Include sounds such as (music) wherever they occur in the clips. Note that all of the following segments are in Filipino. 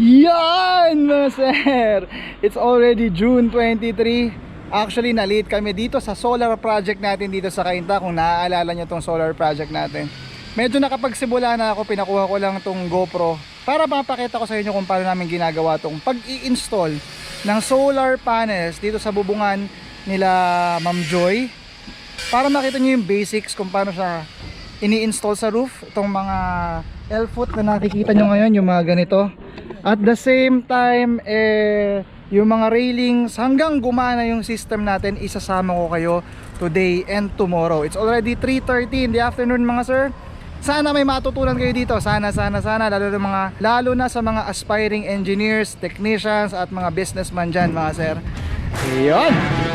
Yan, mga sir! It's already June 23. Actually, na-late kami dito sa solar project natin dito sa Kainta. Kung naaalala nyo tong solar project natin. Medyo nakapagsimula na ako, pinakuha ko lang tong GoPro para mapakita ko sa inyo kung paano namin ginagawa tong pag-i-install ng solar panels dito sa bubungan nila Ma'am Joy para makita nyo yung basics kung paano siya ini-install sa roof itong mga L-foot na nakikita nyo ngayon yung mga ganito. At the same time eh yung mga railings hanggang gumana yung system natin isasama ko kayo today and tomorrow. It's already 3.30 in the afternoon mga sir. Sana may matutunan kayo dito. Sana sana sana. Lalo na mga lalo na sa mga aspiring engineers technicians at mga businessman dyan mga sir. Yun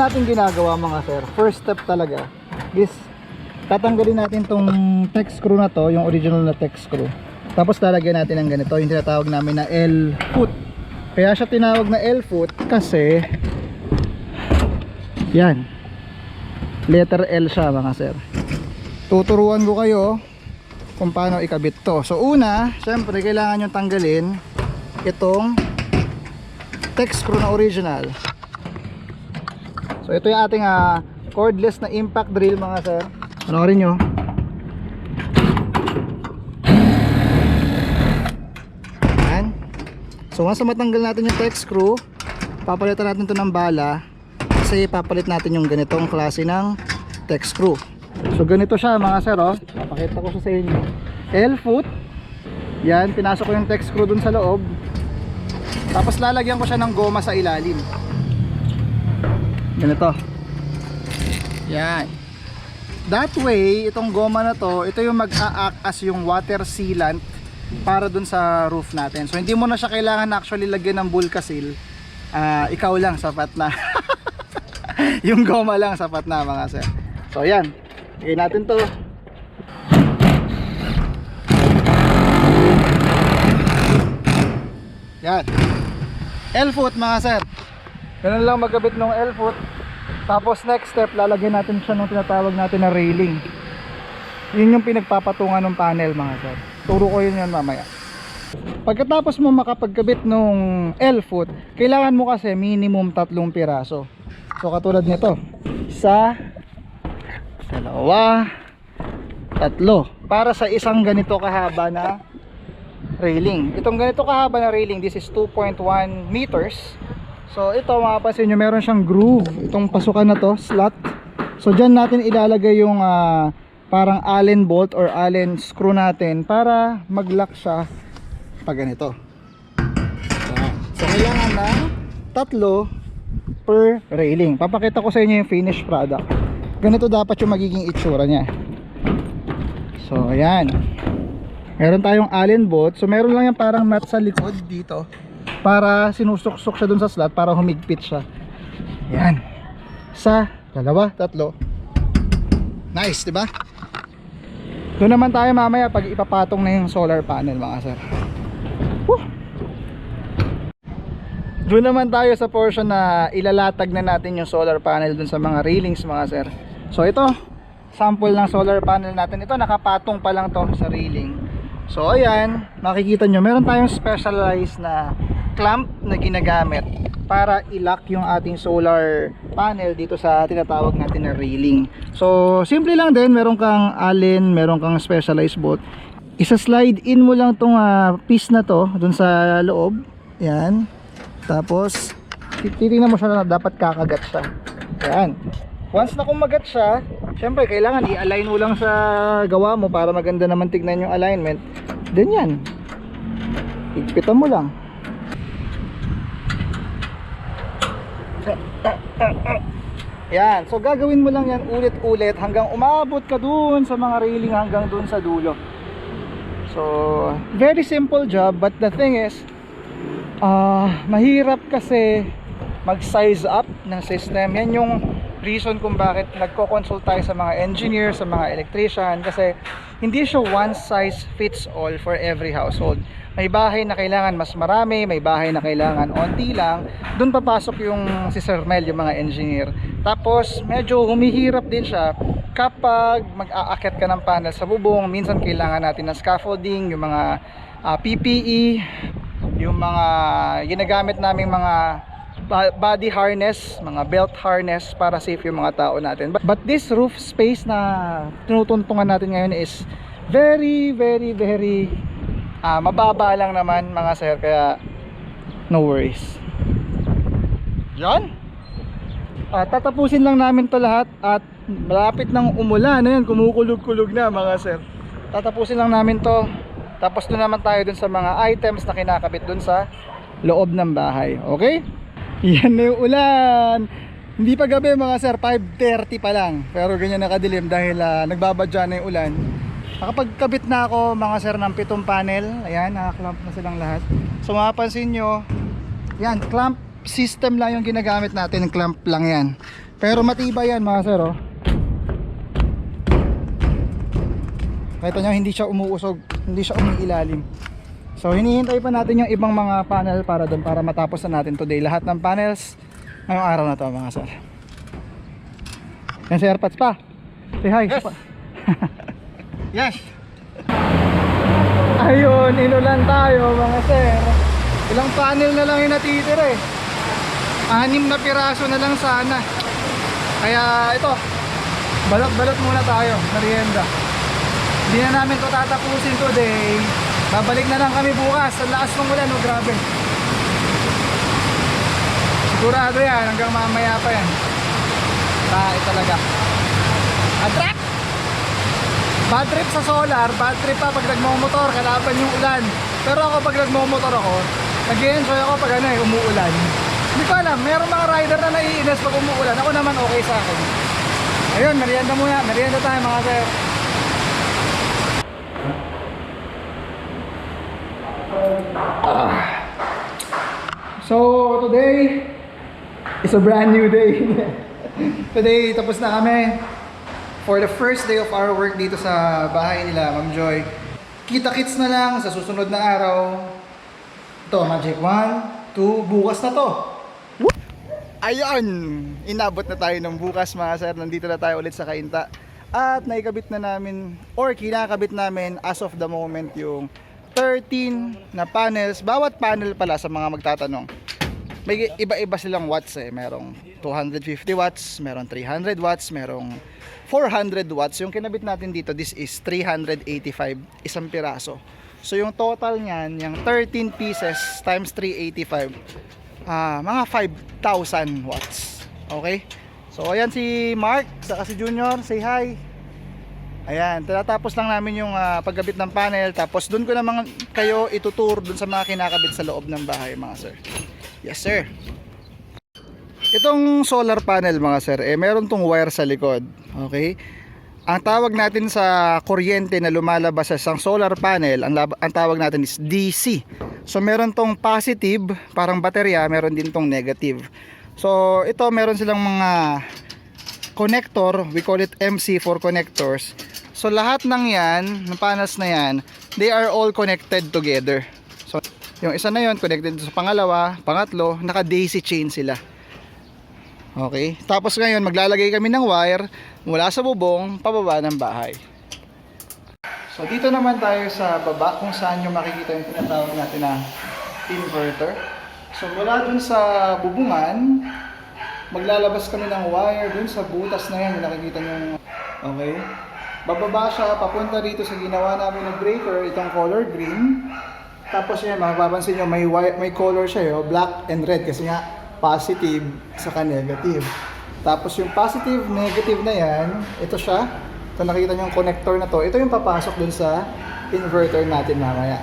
natin ginagawa mga sir? First step talaga is tatanggalin natin tong tech screw na to yung original na tech screw. Tapos lalagyan natin ng ganito yung tinatawag namin na L foot. Kaya siya tinawag na L foot kasi yan. Letter L siya mga sir. Tuturuan ko kayo kung paano ikabit to. So una syempre kailangan nyo tanggalin itong tech screw na original So ito yung ating ah, cordless na impact drill mga sir. Panoorin nyo. Yan. So once matanggal natin yung tech screw, papalitan natin to ng bala kasi papalit natin yung ganitong klase ng tech screw. So ganito siya mga sir oh. Papakita ko siya sa inyo. L foot. Yan, pinasok ko yung tech screw dun sa loob. Tapos lalagyan ko siya ng goma sa ilalim ganito. Yan. That way itong goma na to ito yung mag-a-act as yung water sealant para dun sa roof natin. So hindi mo na siya kailangan actually lagyan ng bulkasil. Ah, ikaw lang sapat na. (laughs) Yung goma lang sapat na mga sir. So yan. Lagay natin to. Yan. L-foot mga sir Ganun lang magkabit ng L-foot. Tapos next step, lalagyan natin siya ng tinatawag natin na railing. Yun yung pinagpapatungan ng panel mga sir. Turo ko yun yan mamaya. Pagkatapos mo makapagkabit ng L-foot, kailangan mo kasi minimum tatlong piraso. So katulad nito. Isa, dalawa, tatlo. Para sa isang ganito kahaba na railing. Itong ganito kahaba na railing, this is 2.1 meters. So ito mapapansin nyo meron siyang groove itong pasukan na to slot. So dyan natin ilalagay yung ah, parang allen bolt or allen screw natin para mag lock siya pag ganito. So kailangan na tatlo per railing. Papakita ko sa inyo yung finished product. Ganito dapat yung magiging itsura nya so ayan. Meron tayong allen bolt. So meron lang yung parang nut sa likod dito para sinusuksok siya dun sa slot para humigpit siya. Yan. Sa dalawa, tatlo. Nice, di ba? doon naman tayo mamaya pag ipapatong na yung solar panel mga sir. Woo! doon naman tayo sa portion na ilalatag na natin yung solar panel dun sa mga railings mga sir. So ito sample ng solar panel natin. Ito nakapatong pa lang to sa railing. So ayan makikita nyo meron tayong specialized na clamp na ginagamit para i-lock yung ating solar panel dito sa tinatawag natin na railing. So simple lang din. Meron kang allen meron kang specialized bolt. Isa-slide in mo lang tong ah, piece na to dun sa loob. Yan. Tapos titingnan mo siya na dapat kakagat siya. Yan. Once na kumagat siya syempre kailangan i-align mo lang sa gawa mo para maganda naman tignan yung alignment. Then yan. Higpitan mo lang (laughs) Yan, so gagawin mo lang yan ulit-ulit hanggang umabot ka dun sa mga railing hanggang dun sa dulo. So, very simple job but the thing is, ah mahirap kasi mag-size up ng system. Yan yung reason kung bakit nagko-consult tayo sa mga engineer, sa mga electrician kasi hindi siya one size fits all for every household. May bahay na kailangan mas marami, may bahay na kailangan onti lang, doon papasok yung si Sir Mel, yung mga engineer. Tapos medyo humihirap din siya kapag mag-aakyat ka ng panel sa bubong, minsan kailangan natin ng scaffolding, yung mga ah, PPE, yung mga ginagamit naming mga body harness, mga belt harness para safe yung mga tao natin. But this roof space na tinutuntungan natin ngayon is very, very, very ah, mababa lang naman mga sir kaya no worries. Yan. Ah, tatapusin lang namin to lahat at malapit ng umulan. Ayan, kumukulog-kulog na mga sir. Tatapusin lang namin to. Tapos doon naman tayo dun sa mga items na kinakabit dun sa loob ng bahay. Okay? Yan na yung ulan. Hindi pa gabi mga sir, 5.30 pa lang. Pero ganyan nakadilim dahil ah, nagbabadya na yung ulan. Nakapagkabit na ako mga sir ng pitong panel. Ayan, nakaklamp na silang lahat. So mapapansin nyo, yan, clamp system lang yung ginagamit natin. Clamp lang yan. Pero matibay yan mga sir, oh. Kita nyo, hindi siya umuusog, hindi siya umiilalim. So hinihintay pa natin yung ibang mga panel para doon para matapos na natin today. Lahat ng panels ngayong araw na to mga sir. Yan si Airpods pa. Say hi. Yes. (laughs) yes. Ayun, inulan tayo mga sir. Ilang panel na lang yung natitira eh. Anim na piraso na lang sana. Kaya ito, balot-balot muna tayo, merienda. Hindi na namin to tatapusin today. Babalik na lang kami bukas. Ang lakas ng ulan, oh, grabe. Sigurado yan, hanggang mamaya pa yan. Tae talaga. Trip! Bad trip sa solar, bad trip pa pag nagmamotor, kalaban yung ulan. Pero ako pag nagmamotor ako, nag-enjoy ako pag ano eh, umuulan. Hindi ko alam, meron mga rider na naiinis pag umuulan. Ako naman okay sa akin. Ayun, merienda muna. Merienda tayo mga sir. So today is a brand new day. (laughs) today tapos na kami for the first day of our work dito sa bahay nila, Ma'am Joy. Kita-kits na lang sa susunod na araw. Ito, Magic 1, 2, bukas na to. Ayun! Inabot na tayo ng bukas mga sir. Nandito na tayo ulit sa Kainta. At naikabit na namin, or kinakabit namin as of the moment yung 13 na panels. Bawat panel pala sa mga magtatanong. May iba-iba silang watts eh. Merong 250 watts, merong 300 watts, merong 400 watts. Yung kinabit natin dito, this is 385, isang piraso. So yung total niyan, yung 13 pieces times 385, ah mga 5,000 watts. Okay? So ayan si Mark, saka si Junior, say hi. Ayan, tinatapos lang namin yung ah, pagkabit ng panel tapos doon ko naman kayo ituturo doon sa mga kinakabit sa loob ng bahay mga sir. Yes sir. Itong solar panel mga sir, eh meron tong wire sa likod. Okay? Ang tawag natin sa kuryente na lumalabas sa isang solar panel, ang, ang tawag natin is DC. So meron tong positive, parang baterya, meron din tong negative. So ito meron silang mga connector, we call it MC4 connectors. So lahat ng yan, ng panels na yan, they are all connected together. So yung isa na yon connected sa pangalawa, pangatlo, naka DC chain sila. Okay? Tapos ngayon maglalagay kami ng wire mula sa bubong pababa ng bahay. So dito naman tayo sa baba kung saan yung makikita yung tinatawag natin na inverter. So mula dun sa bubungan, maglalabas kami ng wire dun sa butas na yan, yung nakikita nyo. Okay? Bababa siya, papunta rito sa ginawa namin na breaker, itong color green. Tapos yan, mapapansin nyo, may, wire, may color siya, yo, black and red kasi nga positive saka negative. Tapos yung positive, negative na yan, ito siya. Ito nakita nyo yung connector na to. Ito yung papasok dun sa inverter natin mamaya.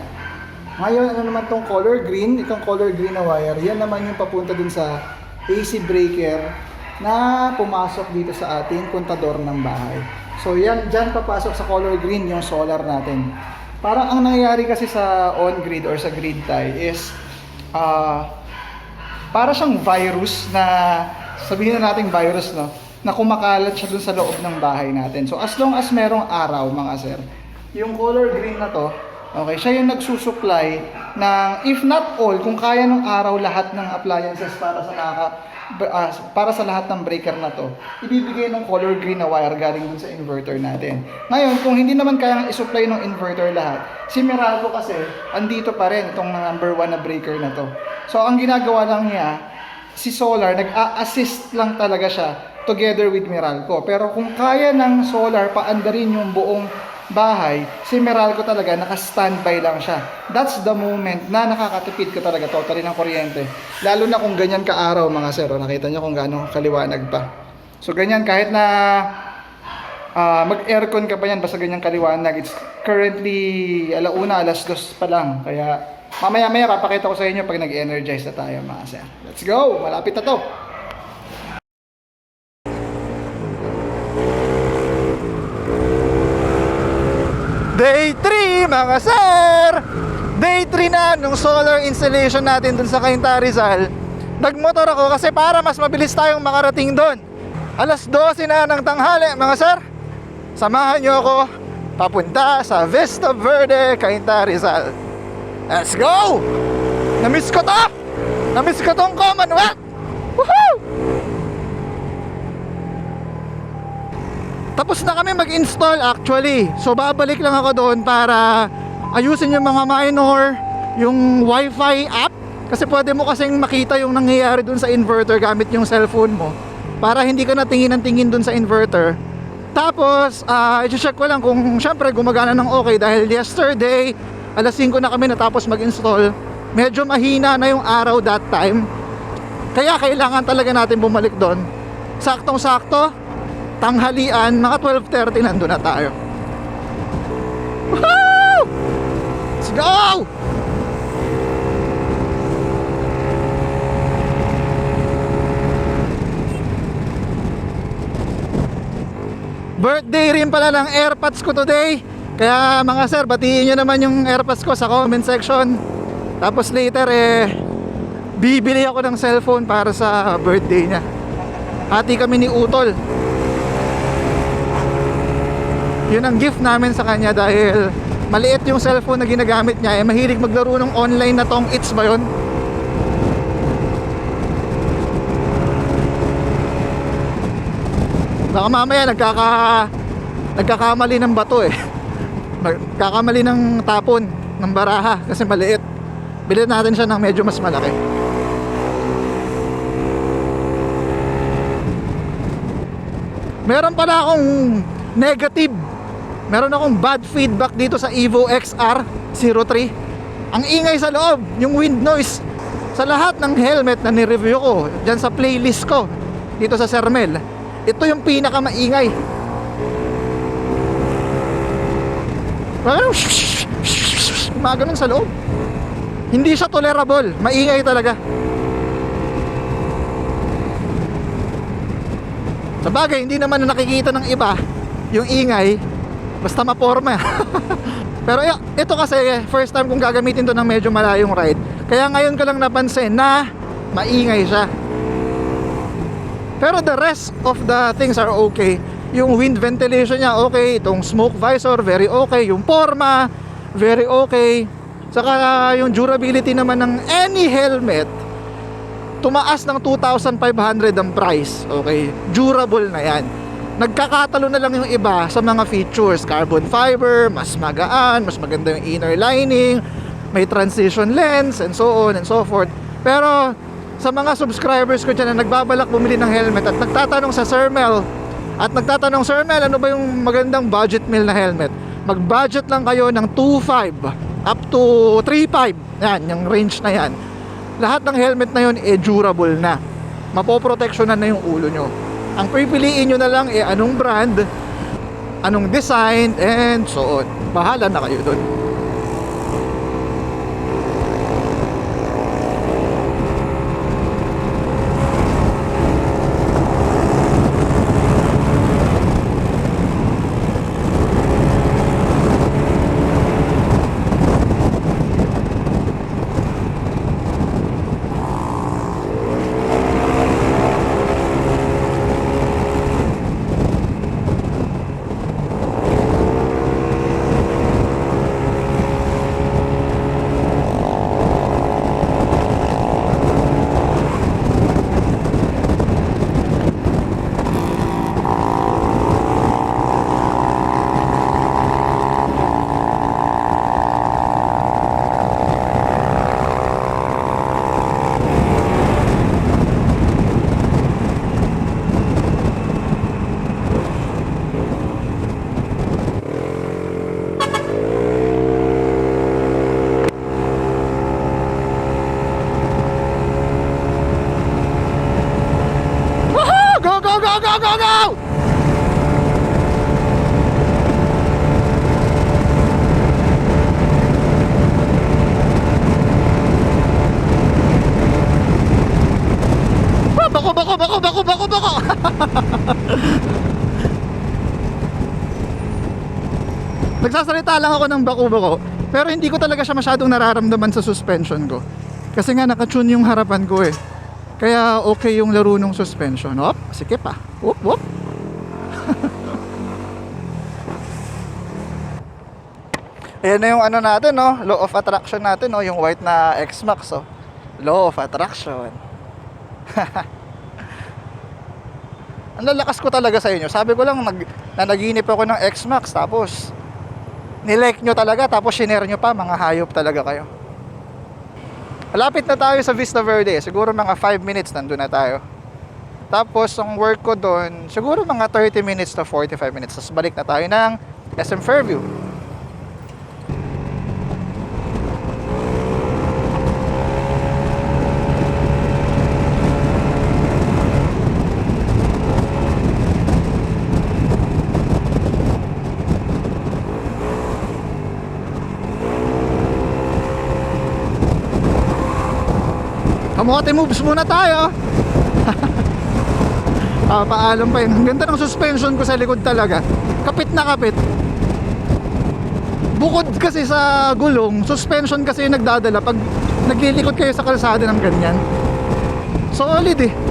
Ngayon, ano naman tong color green, itong color green na wire, yan naman yung papunta dun sa AC breaker na pumasok dito sa ating kontador ng bahay. So yan, dyan papasok sa color green yung solar natin. Parang ang nangyayari kasi sa on-grid or sa grid tie is ah para siyang virus na sabihin na nating virus no na kumakalat siya dun sa loob ng bahay natin. So as long as merong araw mga sir, yung color green na to, Okay, siya yung nagsusupply ng, if not all, kung kaya ng araw lahat ng appliances para sa naka, ah, para sa lahat ng breaker na to, ibibigay ng color green na wire galing dun sa inverter natin. Ngayon, kung hindi naman kayang isupply ng inverter lahat, si Meralco kasi, andito pa rin itong number one na breaker na to. So, ang ginagawa lang niya, si Solar, nag-a-assist lang talaga siya together with Meralco. Pero kung kaya ng Solar paandarin yung buong bahay, si Meralco talaga naka-standby lang siya. That's the moment na nakakatipid ka talaga totally ng kuryente. Lalo na kung ganyan ka-araw mga sir. O, nakita nyo kung gaano kaliwanag pa. So ganyan kahit na ah, mag-aircon ka pa yan basta ganyang kaliwanag. It's currently alauna, alas dos pa lang. Kaya mamaya-maya papakita ko sa inyo pag nag-energize na tayo mga sir. Let's go! Malapit na to! Day 3 mga sir! Day 3 na nung solar installation natin dun sa Cainta Rizal. Nagmotor ako kasi para mas mabilis tayong makarating doon. Alas 12 na ng tanghali mga sir. Samahan nyo ako papunta sa Vista Verde, Cainta Rizal. Let's go! Namiss ko to! Namiss ko tong Commonwealth! Woohoo! Tapos na kami mag-install actually. So babalik lang ako doon para ayusin yung mga minor, yung wifi app. Kasi pwede mo kasing makita yung nangyayari doon sa inverter gamit yung cellphone mo. Para hindi ka natingin ng tingin doon sa inverter. Tapos, ah i-check ko lang kung syempre gumagana ng okay dahil yesterday, alas 5 na kami natapos mag-install. Medyo mahina na yung araw that time. Kaya kailangan talaga natin bumalik doon. Saktong-sakto, tanghalian, mga 12.30 nandun na tayo. Woohoo! Let's go! Birthday rin pala ng AirPods ko today. Kaya mga sir, batiin nyo naman yung AirPods ko sa comment section. Tapos later eh, bibili ako ng cellphone para sa birthday niya. Hati kami ni Utol. Yun ang gift namin sa kanya dahil maliit yung cellphone na ginagamit niya. Eh, mahilig maglaro ng online na tong It's ba yun? Baka mamaya nagkaka nagkakamali ng bato eh. (laughs) Nagkakamali ng tapon ng baraha kasi maliit. Bilhin natin siya ng medyo mas malaki. Meron pala akong negative. Meron akong bad feedback dito sa Evo XR 03. Ang ingay sa loob, yung wind noise. Sa lahat ng helmet na ni-review ko, dyan sa playlist ko, dito sa Sermel, ito yung pinakamaingay. Parang gumaganon sa loob. Hindi siya tolerable, maingay talaga. Sa bagay, hindi naman na nakikita ng iba yung ingay, basta maporma. (laughs) Pero ito kasi, first time kong gagamitin to ng medyo malayong ride. Kaya ngayon ko lang napansin na maingay siya. Pero the rest of the things are okay. Yung wind ventilation niya okay, itong smoke visor very okay, yung forma very okay. Saka yung durability naman ng any helmet tumaas ng 2,500 ang price. Okay, durable na yan. Nagkakatalo na lang yung iba sa mga features, carbon fiber, mas magaan, mas maganda yung inner lining, may transition lens and so on and so forth. Pero sa mga subscribers ko dyan na nagbabalak bumili ng helmet at nagtatanong sa Sir Mel at nagtatanong Sir Mel ano ba yung magandang budget meal na helmet? Mag-budget lang kayo ng 2.5 up to 3.5 yan, yung range na yan. Lahat ng helmet na yun eh durable na. Mapoproteksyonan na yung ulo nyo ang pipiliin nyo na lang eh anong brand anong design and so on. Bahala na kayo dun go, go! Ah, Bako, bako, bako, bako, bako, bako! (laughs) Nagsasalita lang ako ng bako-bako Pero hindi ko talaga siya masyadong nararamdaman sa suspension ko Kasi nga nakatune yung harapan ko eh Kaya okay yung laro ng suspension. Op, sikip ah Whoop, whoop. (laughs) Ayan na yung ano natin no? Law of attraction natin no? Yung white na X-Max oh. Law of attraction. (laughs) Ang lalakas ko talaga sa inyo. Sabi ko lang nag, na naginip ako ng X-Max Tapos nilike nyo talaga tapos shinare nyo pa mga hayop talaga kayo malapit na tayo sa Vista Verde. Siguro mga 5 minutes nandun na tayo. Tapos ang work ko doon siguro mga 30 minutes to 45 minutes. Tapos balik na tayo ng SM Fairview Kamote moves muna tayo. (laughs) ah, paalam pa yun. Ang ganda ng suspension ko sa likod talaga. Kapit na kapit. Bukod kasi sa gulong, suspension kasi yung nagdadala pag naglilikod kayo sa kalsada ng ganyan. Solid eh.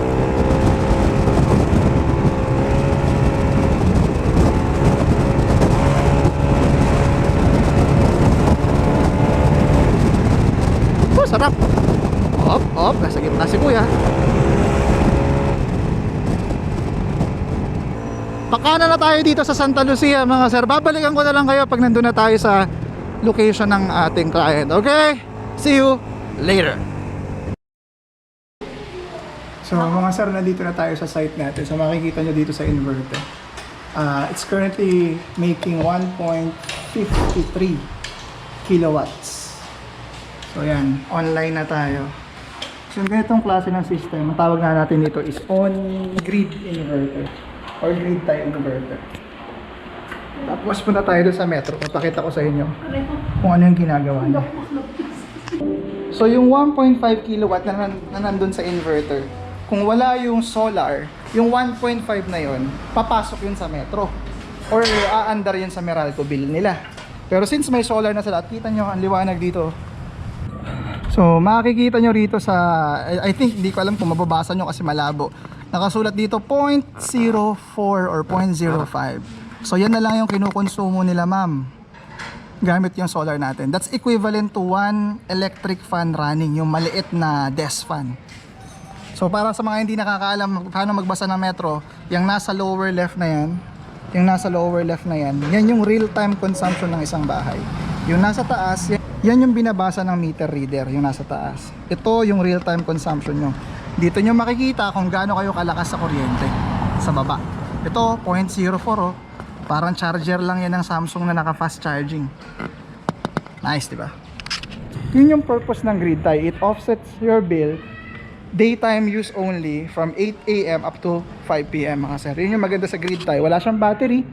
Pakana na tayo dito sa Santa Lucia mga sir. Babalikan ko na lang kayo pag nandun na tayo sa location ng ating client. Okay? See you later. So mga sir, nandito na tayo sa site natin. So makikita nyo dito sa inverter. Uh, it's currently making 1.53 kilowatts. So yan, online na tayo. So ganitong klase ng system, ang tawag nga natin dito is on-grid inverter or grid tie inverter. Tapos punta tayo doon sa metro, papakita ko sa inyo kung ano yung ginagawa niya. So yung 1.5 kilowatt na, nan- na nandun sa inverter, kung wala yung solar, yung 1.5 na yon papasok yun sa metro. Or aandar yun sa Meralco bill nila. Pero since may solar na sila, at kita nyo ang liwanag dito, So, makikita nyo rito sa, I think, di ko alam kung mababasa nyo kasi malabo. Nakasulat dito 0.04 or 0.05. So, yan na lang yung kinukonsumo nila, ma'am. Gamit yung solar natin. That's equivalent to one electric fan running, yung maliit na desk fan. So, para sa mga hindi nakakaalam paano magbasa ng metro, yung nasa lower left na yan, yung nasa lower left na yan, yan yung real-time consumption ng isang bahay. Yung nasa taas, yan, yan yung binabasa ng meter reader, yung nasa taas. Ito yung real-time consumption nyo. Dito nyo makikita kung gaano kayo kalakas sa kuryente sa baba. Ito, 0.04 oh. Parang charger lang yan ng Samsung na naka-fast charging. Nice, di ba? Yun yung purpose ng grid tie. It offsets your bill daytime use only from 8 a.m. up to 5 p.m. mga sir. Yun yung maganda sa grid tie. Wala siyang battery.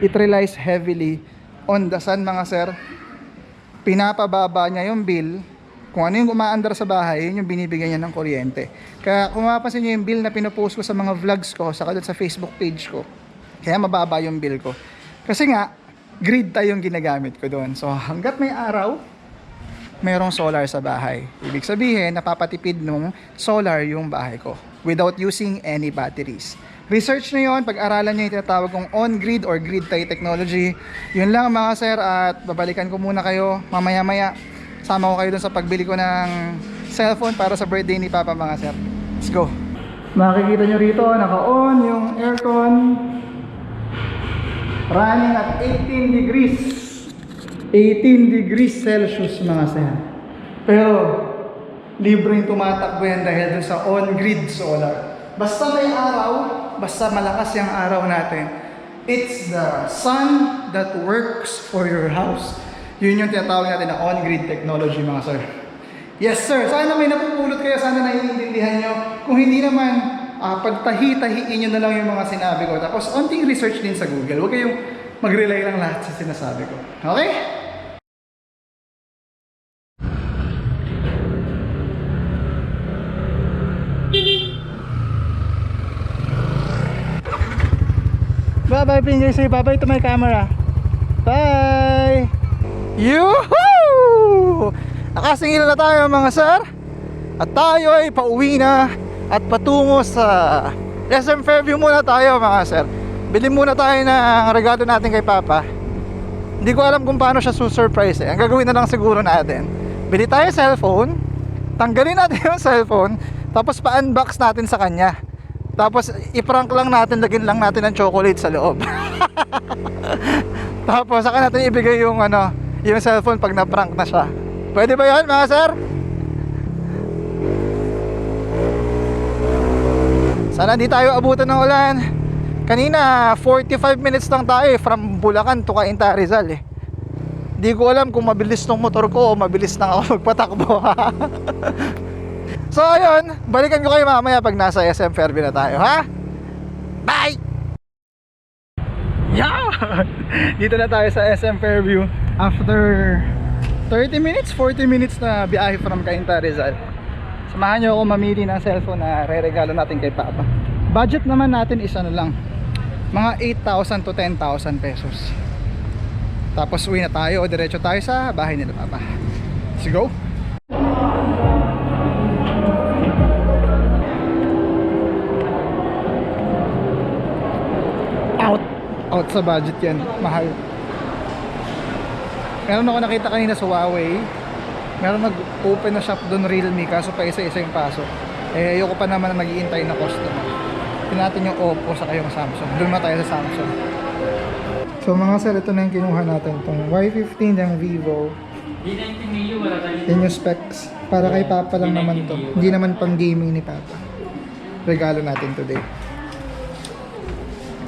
It relies heavily on the sun mga sir. Pinapababa niya yung bill. Kung ano yung umaandar sa bahay, yun yung binibigyan niya ng kuryente. Kaya kung mapapansin niyo yung bill na pinopost ko sa mga vlogs ko, saka sa Facebook page ko, kaya mababa yung bill ko. Kasi nga, grid tie yung ginagamit ko doon. So hanggat may araw, mayroong solar sa bahay. Ibig sabihin, napapatipid nung solar yung bahay ko without using any batteries. Research nyo yun, pag-aralan nyo yung tinatawag kong on-grid or grid tie technology. Yun lang mga sir at babalikan ko muna kayo mamaya-maya. Sama ko kayo dun sa pagbili ko ng cellphone para sa birthday ni Papa mga sir. Let's go! Makikita nyo rito, naka-on yung aircon. Running at 18 degrees. 18 degrees Celsius mga sir. Pero libreng tumatakbo yan dahil sa on-grid solar. Basta may araw, basta malakas yung araw natin, it's the sun that works for your house. Yun yung tinatawag natin na on-grid technology mga sir. Yes sir, sana may napupulot kayo, sana naiintindihan nyo. Kung hindi naman, ah, pagtahi-tahiin nyo na lang yung mga sinabi ko. Tapos, onting research din sa Google. Huwag kayong mag-rely lang lahat sa sinasabi ko. Okay? Bye-bye, Pinjay. Say bye-bye to my camera. Bye! Yuhuu! Nakasingil na tayo mga sir. At tayo ay pauwi na at patungo sa SM Fairview muna tayo mga sir. Bili muna tayo ng regalo natin kay Papa. Hindi ko alam kung paano siya susurprise eh. Ang gagawin na lang siguro natin, bili tayo cellphone, tanggalin natin (laughs) yung cellphone, tapos pa-unbox natin sa kanya. Tapos i-prank lang natin, lagyan lang natin ng chocolate sa loob. (laughs) Tapos saka natin ibigay yung ano, yung cellphone pag na-prank na siya. Pwede ba 'yon, mga sir? Sana hindi tayo abutan ng ulan. Kanina 45 minutes lang tayo eh, from Bulacan to Cainta Rizal eh. Di ko alam kung mabilis tong motor ko o mabilis lang ako (laughs) magpatakbo. So ayun, balikan ko kayo mamaya pag nasa SM Fairview na tayo, ha? Bye! Yeah! (laughs) Dito na tayo sa SM Fairview after 30 minutes, 40 minutes na biyahe from Cainta Rizal. Samahan niyo ako mamili ng cellphone na re-regalo natin kay Papa. Budget naman natin is ano lang, mga 8,000 to 10,000 pesos. Tapos uwi na tayo o diretso tayo sa bahay nila Papa. Let's go! Out sa budget yan. Mahal. Meron ako nakita kanina sa Huawei. Meron nag-open na shop doon Realme kaso pa isa-isa yung pasok. Eh ayoko pa naman na naghihintay na customer. Tinatin yung Oppo sa yung Samsung. Doon na tayo sa Samsung. So mga sir, ito na yung kinuha natin. Itong Y15 ng Vivo. D90 Mio, wala tayo. Yan yung specs. Para kay Papa lang naman to. Hindi naman pang gaming ni Papa. Regalo natin today.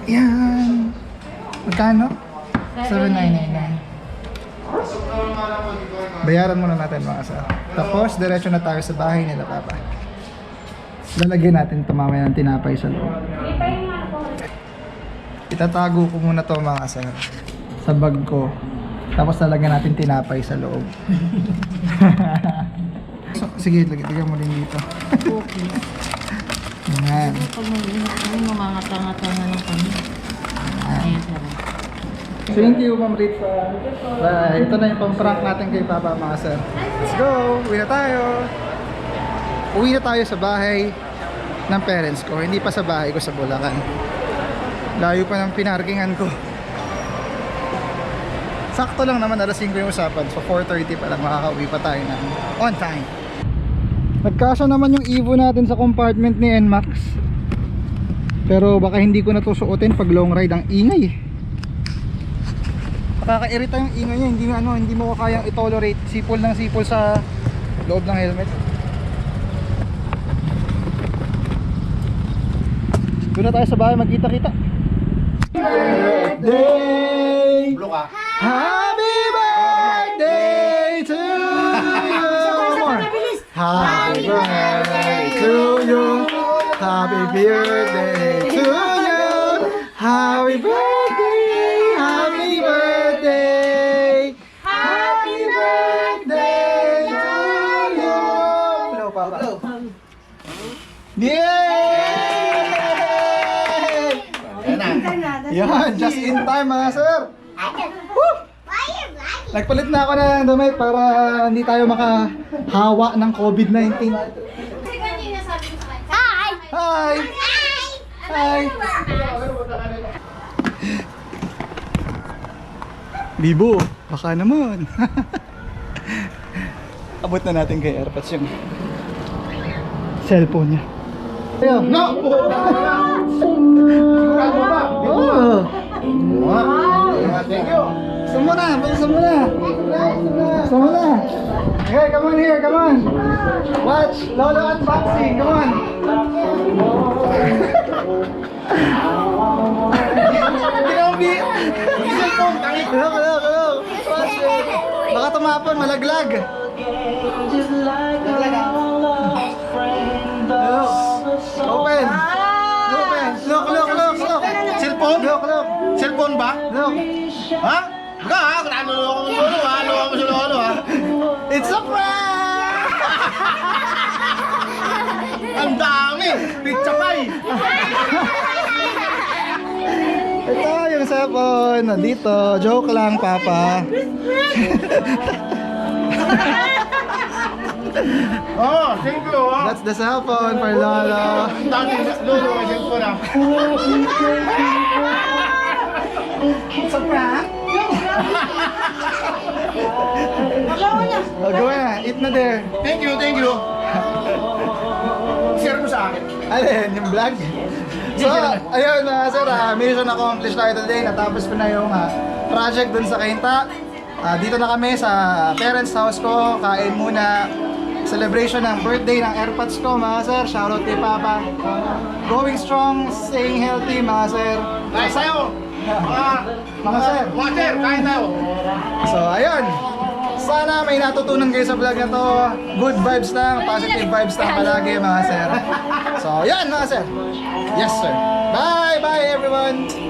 Yan. Magkano? 7,999. Bayaran muna natin mga sir. Tapos, diretso na tayo sa bahay nila Papa. Lalagyan natin ito mamaya ng tinapay sa loob. Itatago ko muna to mga sir. Sa bag ko. Tapos lalagyan natin tinapay sa loob. (laughs) so, sige, lagyan, mo din dito. Okay. (laughs) Yan. Pag mag-ingat kami, mamangatanga-tanga lang kami. Thank you, Ma'am Ritza. Bye. Ito na yung pang-prank natin kay Papa, mga sir. Let's go! Uwi na tayo! Uwi na tayo sa bahay ng parents ko. Hindi pa sa bahay ko sa Bulacan. Layo pa ng pinarkingan ko. Sakto lang naman, alas 5 yung usapan. So 4.30 pa lang makaka-uwi pa tayo ng on time. Nagkasya naman yung Evo natin sa compartment ni NMAX. Pero baka hindi ko na to suotin pag long ride ang ingay. Nakakairita yung ingay niya, hindi ano, hindi mo kayang i-tolerate sipol ng sipol sa loob ng helmet. Doon na tayo sa bahay magkita-kita. Birthday! Happy birthday to (laughs) you! Happy birthday to you! Happy birthday to you! Happy birthday! Happy birthday! Happy birthday to you! Hello, Papa. Yay! Yan, just in time mga sir. Woo! Nagpalit na ako ng damit para hindi tayo makahawa ng COVID-19. Hi! Hi! Bibo, baka naman. (laughs) Abot na natin kay AirPods yung cellphone niya. No! Oh! Thank you. Gusto mo na, Okay, come on here, come on. Watch, Lolo unboxing, come on. Grabe! Look, look, look! Watch it! Baka tumapon, malaglag! Look! Open! Open! Look, look, look, look! Cellphone? Look, look! Cellphone ba? Look! Ha? Huh? Ka ha? Naluloko mo sa lolo ha? Lolo mo sa lolo ha? It's a prank! Ang dami! Pizza pie! Ito yung cellphone. Dito. Joke lang, Papa. Oh, thank you ha? That's the cellphone for Lolo. Dati lolo may cellphone ha? It's a prank? Oh, gawin na. Eat na there. Thank you, thank you. Share mo sa akin. Alin, yung vlog? So, ayun na sir, ah, mission accomplished tayo today. Natapos ko na yung ah, project dun sa Kainta. Ah, dito na kami sa parents house ko. Kain muna. Celebration ng birthday ng airpods ko, mga sir. Shoutout kay Papa. Going strong, staying healthy, mga sir. Tayo! Mga, Mga sir. mga sir, kain tayo. So, ayun. Sana may natutunan kayo sa vlog na to. Good vibes lang, positive vibes lang palagi, mga sir. So, yan, mga sir. Yes, sir. Bye, bye, everyone.